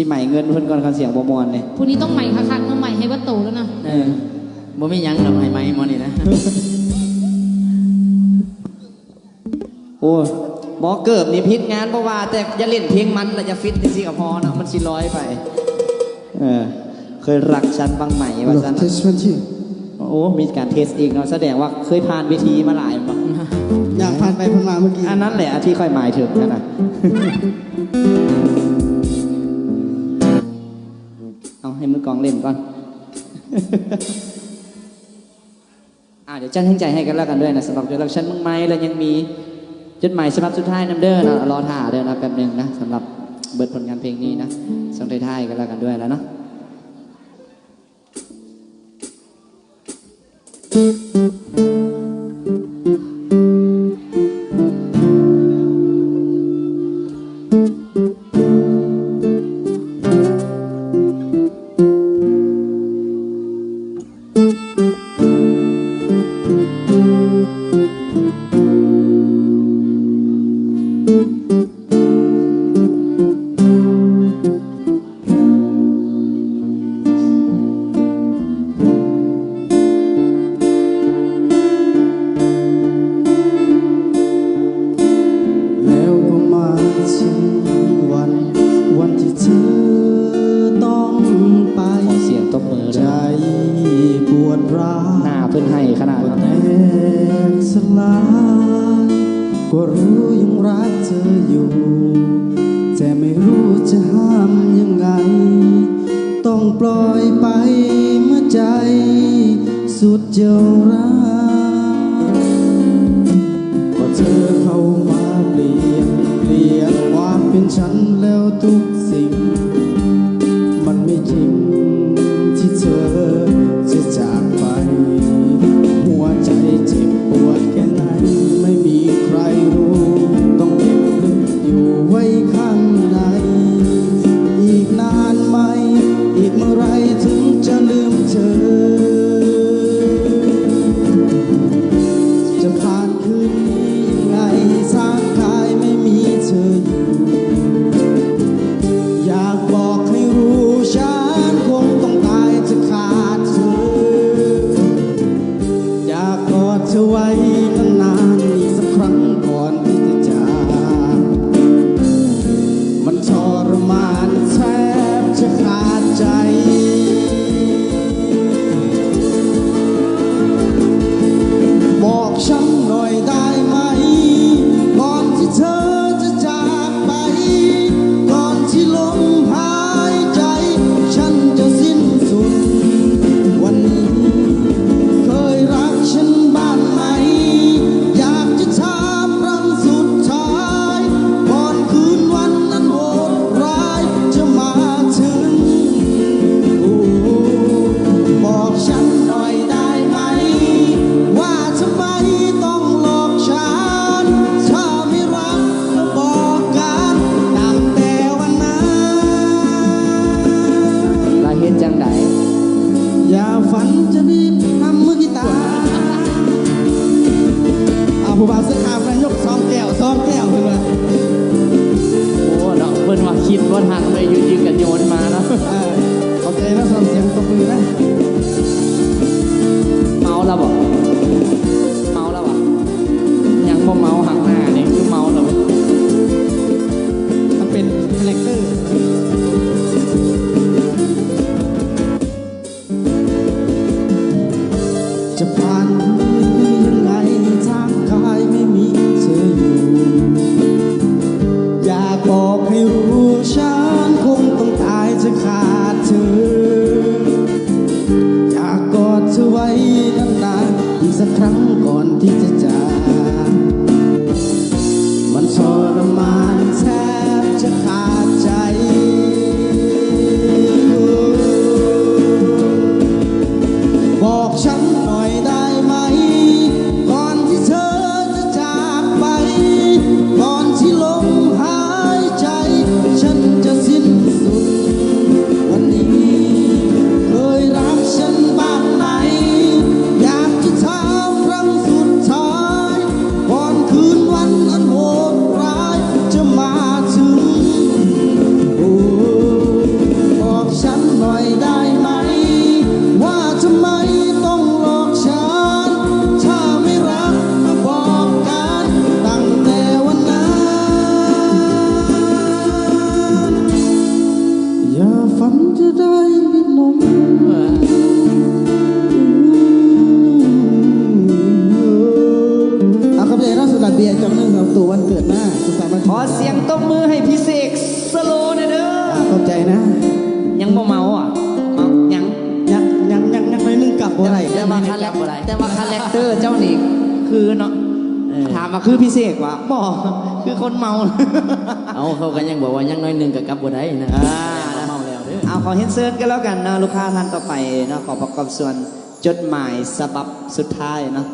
สิใหม่เงินเพิ่นก่อนคันเสียงบ่มวนเลยพรุ่งนี้ต้องใหม่คักๆต้องใหม่ให้วัดโตแล้วนะเออบ่มีหยังดอกให้ไหมหมอนี่นะโอ้หมอเกิบนี่พิษงานเพราะว่า แต่อย่าเล่นเพลงมันแล้วอย่าฟิตจังซี่ก็พอเนาะมันสิร้อยไป เออ เคยรักฉันบ้างไหมว่าฉันเทสมันที่โอ้ มีการเทสอีกเนาะแสดงว่าเคยผ่านเวิธีมาหลายบ่อยากผ่านไปผ่านมาเมื่อกี้ อันนั้นแหละที่ค่อยหมายถึงนั่นนะ อาให้มือกองเล่นก่อน อ่าเดี๋ยวจันให้ใจให้กันแล้วกันด้วยนะสำหรับเดรักฉันมึงไหมแล้วยังมีจดหมายฉบับสุดท้ายน้ำเด้อนะรอท่าเด้อนะแป๊บหนึ่งนะสำหรับเบิดผลงานเพลงนี้นะส่งท้ายๆกันแล้วกันด้วยแล้วเนาะ ถึงวัน วันที่เธอต้องไปขอเสียงตบมือใจด้วยปวดร้าวหน้าเพื่อนให้ขนาดก็นั้นแตกสลายก็รู้ยังรักเธออยู่ แต่ไม่รู้จะห้ามยังไง ต้องปล่อยไปเมื่อใจ สุดจะรักก็เธอ ฉันแล้วทุกสิ่ง นว่าคิดว่าทางไปยู่ยิงกันโยนมาเนาะเออขอบใจนะสำหรับเสียงตบมือนะเมาแล้วบอกเมาแล้ววะยังบ่เมาหักหน้านี่คือเมาแล้วมันเป็นคาแรคเตอร์จะผ่านยังไงทางกายไม่มีเธออยู่อยากบอกให้รู้ ฉันคงต้องตายจะขาดเธอ อยากกอดเธอไว้นานๆอีกสักครั้งก่อนที่จะจาก ยังบ่เมาอะเมายังยังยังยังยังไม่นึงกลับบ่ได้แต่ว่าคาแรคแต่ว่าคาแรคเตอร์เจ้านี่คือเนาะถามมาคือพี่เสกวะบ่คือคนเมา เอาเขากันยังบอกว่ายังน้อยหนึงกับกลับบ่ได้นะอ่าเมาแล้วเด้อเอาขอเฮนเซิร์นกันแล้วกันเนาะลูกค้าท่านต่อไปเนาะขอประกอบส่วนจดหมายฉบับสุดท้ายเนาะ